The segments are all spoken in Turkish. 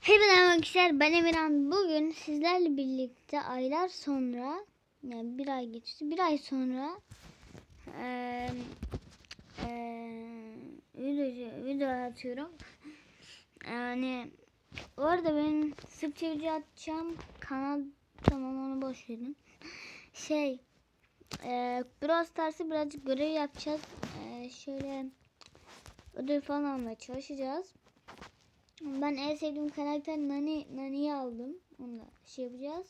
Hepinize arkadaşlar ben Emirhan. Bugün sizlerle birlikte aylar sonra yani bir ay geçti. Bir ay sonra eee eee video, video atıyorum. Yani bu arada ben Sırpça video atacağım. Kanal tamam onu boş verin. Şey eee Brawl Stars'ı birazcık görev yapacağız. Eee şöyle ödül falan almaya çalışacağız. Ben en sevdiğim karakter Nani Nani'yi aldım. Onunla şey yapacağız.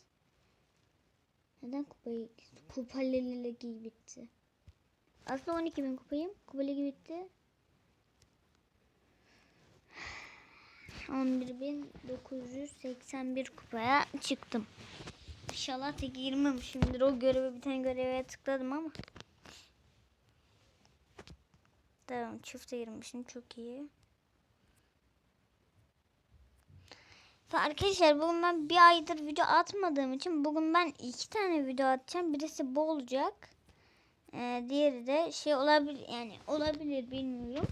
Neden kupayı kupa ligi bitti? Aslında 12 bin kupayım. Kupa ligi bitti. 11.981 kupaya çıktım. İnşallah tek 20 Şimdi o görevi bir tane göreve tıkladım ama. Tamam çifte girmişim çok iyi. Arkadaşlar bugün ben bir aydır video atmadığım için bugün ben iki tane video atacağım. Birisi bu olacak. Ee, diğeri de şey olabilir yani olabilir bilmiyorum.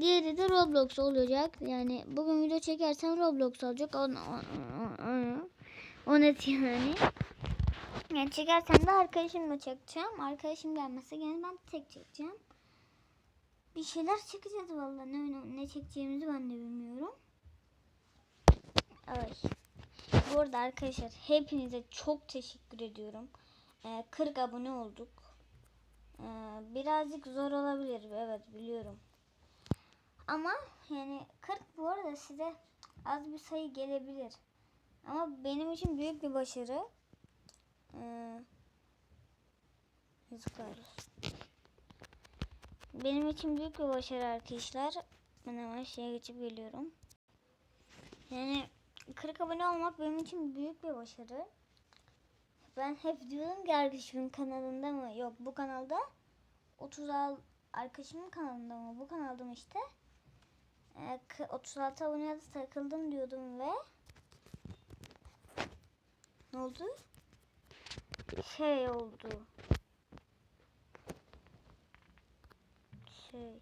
Diğeri de Roblox olacak. Yani bugün video çekersem Roblox olacak. O, o, o, o, o net yani. Yani çekersem de arkadaşımla çekeceğim. Arkadaşım gelmezse gene ben tek çekeceğim. Bir şeyler çekeceğiz vallahi. Ne, ne çekeceğimizi ben de bilmiyorum. Ay. Bu arada arkadaşlar hepinize çok teşekkür ediyorum. Ee, 40 abone olduk. Ee, birazcık zor olabilir. Evet biliyorum. Ama yani 40 bu arada size az bir sayı gelebilir. Ama benim için büyük bir başarı. Ee. Benim için büyük bir başarı arkadaşlar. Ben hemen şeye geçip geliyorum. Yani 40 abone olmak benim için büyük bir başarı. Ben hep diyorum ki arkadaşımın kanalında mı? Yok bu kanalda. 36 arkadaşımın kanalında mı? Bu kanalda mı işte? Ee, 36 aboneye takıldım diyordum ve ne oldu? Şey oldu. Şey.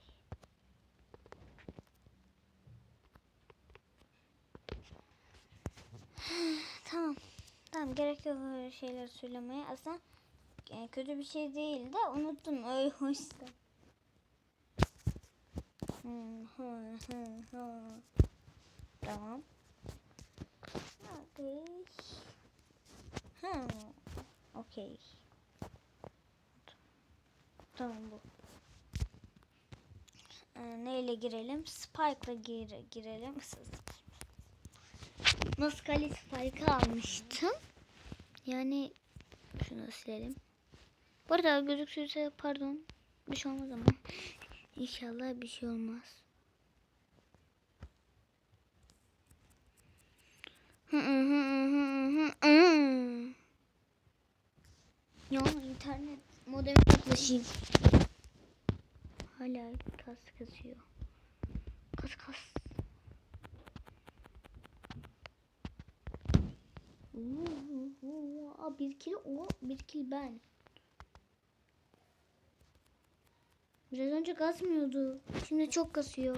Tamam. Tamam gerek yok şeyler söylemeye. Aslında yani kötü bir şey değil de unuttum öyle hı. Tamam. Okey. Hmm. Okey. Tamam bu. Ee, neyle girelim? Spike'la gir girelim. Maskali Spike almıştım. Yani şunu silelim. Bu arada gözüksüzse pardon. Bir şey olmaz ama. İnşallah bir şey olmaz. Ya internet modemi yaklaşayım. Hala kas kasıyor. Kas kas. Bir kilo o, bir kil ben. Biraz önce kasmıyordu. Şimdi çok kasıyor.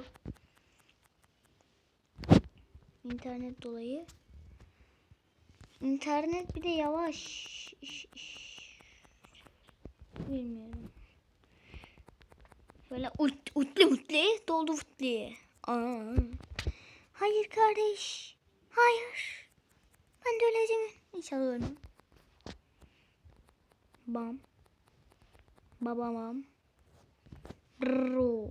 İnternet dolayı. İnternet bir de yavaş. İş, iş. Bilmiyorum. Böyle ut, utlu mutlu doldu mutlu. Aa. Hayır kardeş. Hayır. Ben de öleceğim. İnşallah ölmem. Bam. Babamam. Ro.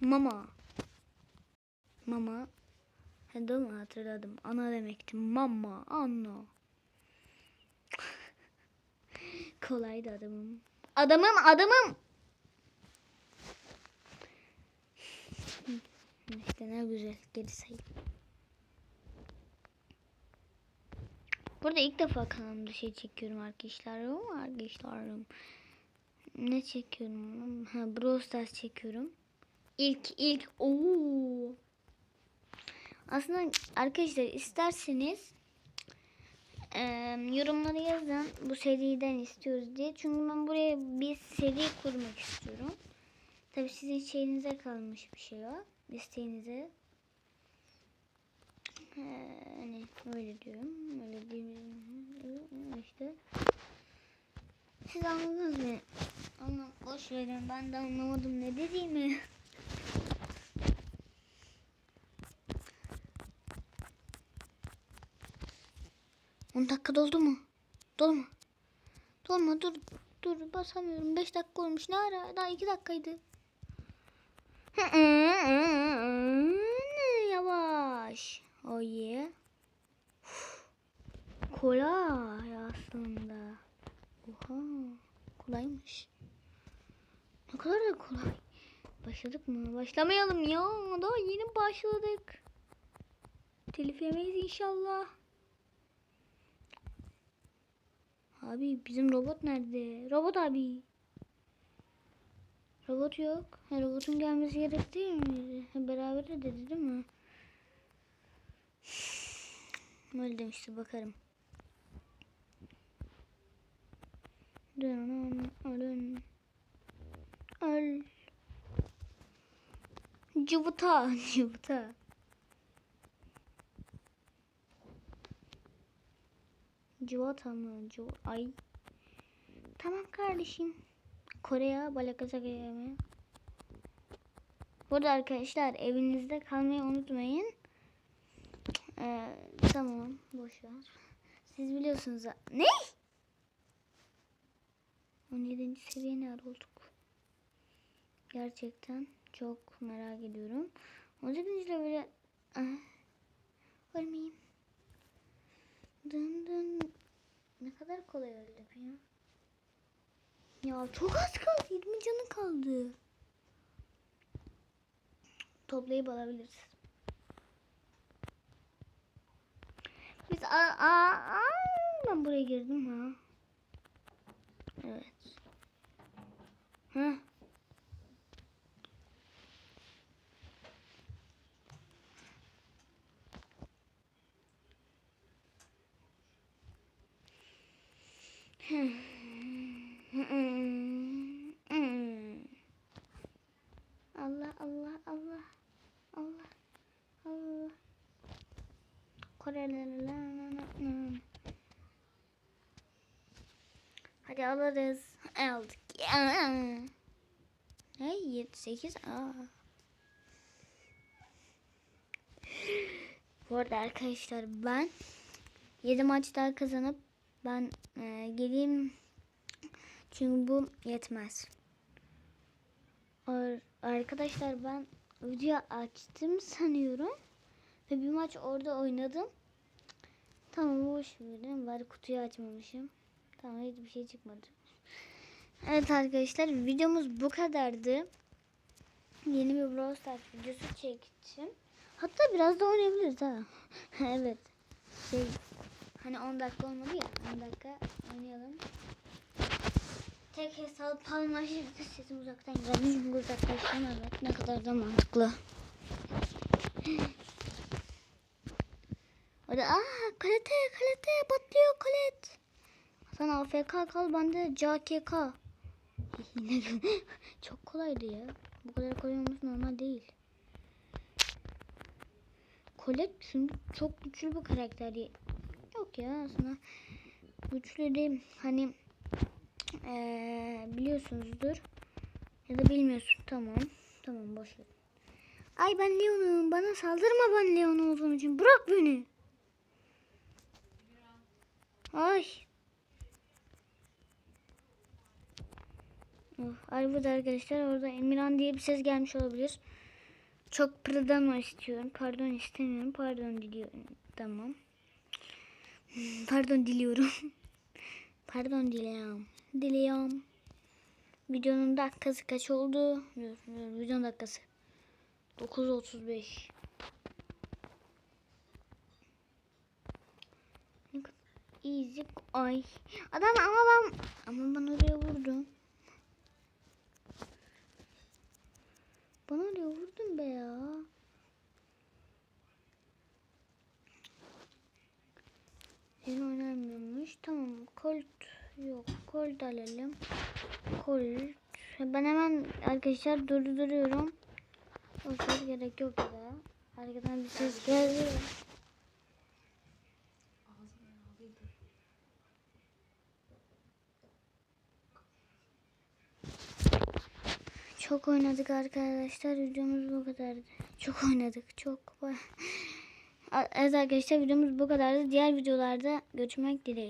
Mama. Mama. Değil mi? Hatırladım. Ana demekti. Mama. Anna. Kolaydı adamım. Adamım adamım. İşte ne güzel geri sayayım. Burada ilk defa kanalımda şey çekiyorum arkadaşlarım. Arkadaşlarım. Ne çekiyorum? Ha Brawl çekiyorum. İlk ilk ooo. Aslında arkadaşlar isterseniz e, yorumlara yazın bu seriden istiyoruz diye. Çünkü ben buraya bir seri kurmak istiyorum. Tabii sizin şeyinize kalmış bir şey o. İsteğinize. Ee, hani öyle diyorum. Öyle diyebilirim. İşte. Siz anladınız mı? Ama boş verin ben de anlamadım ne dediğimi. On dakika doldu mu? Dolma. Dolma dur. Dur basamıyorum. Beş dakika olmuş. Ne ara? Daha iki dakikaydı. Yavaş. Oh yeah. Kolay aslında. Oha. Kolaymış. Ne kadar da kolay. Başladık mı? Başlamayalım ya. Daha yeni başladık. Telif yemeyiz inşallah. Abi bizim robot nerede? Robot abi. Robot yok. Robotun gelmesi gerek değil mi? Ha, beraber de dedi değil mi? Öyle demişti bakarım. Dön, ölün. Öl. Cıvıta, cıvıta. Cıvata mı? Cıv Ay. Tamam kardeşim. Kore'ye Balakasaka'ya mı? Burada arkadaşlar evinizde kalmayı unutmayın. Ee, tamam boş ver. Siz biliyorsunuz. Ne? 17. seviye ne olduk? Gerçekten çok merak ediyorum. 18. levele ah, ölmeyeyim. Dın dın. Ne kadar kolay öldüm ya. Ya çok az kaldı. 20 canı kaldı. Toplayıp alabiliriz. Biz aa, aa, aa, ben buraya girdim ha. Evet. Heh. Hadi alırız. Aldık. Ne? 7 8 Aa. Bu arada arkadaşlar ben 7 maç daha kazanıp ben e, geleyim çünkü bu yetmez. Ar- Arkadaşlar ben video açtım sanıyorum. Ve bir maç orada oynadım. Tamam boş verin. Bari kutuyu açmamışım. Tamam hiçbir şey çıkmadı. Evet arkadaşlar videomuz bu kadardı. Yeni bir Brawl Stars videosu çektim. Hatta biraz da oynayabiliriz ha. evet. Şey hani 10 dakika olmadı ya. 10 dakika oynayalım. Tek hesap palmaşırdı sesim uzaktan geldi. Çünkü uzaklaştım evet. Ne kadar da mantıklı. Orada aa kalete kalete patlıyor kalet. Sen AFK kal ben de CKK. Çok kolaydı ya. Bu kadar kolay olması normal değil. Colette çünkü çok güçlü bir karakter. Yok ya aslında güçlü değil. Hani ee, biliyorsunuzdur. Ya da bilmiyorsun. Tamam. Tamam boş ver. Ay ben Leon'um. Bana saldırma ben Leon olduğum için. Bırak beni. Ay. Ay burada arkadaşlar orada Emirhan diye bir ses gelmiş olabilir. Çok pırdano istiyorum. Pardon istemiyorum. Pardon diliyorum. Tamam. Pardon diliyorum. Pardon diliyorum. Diliyorum. Videonun dakikası kaç oldu? Videonun dakikası. 9.35. Ne kadar Easy. Ay. Adam ama ben ama ben oraya vurdum. Bana oraya vurdun be ya. Yeni oynanmıyormuş. Tamam. Colt yok. Colt alalım. Colt. Ben hemen arkadaşlar durduruyorum. O gerek yok ya da. Arkadan bir ses geldi. Çok oynadık arkadaşlar. Videomuz bu kadardı. Çok oynadık. Çok. Evet arkadaşlar videomuz bu kadardı. Diğer videolarda görüşmek dileğiyle.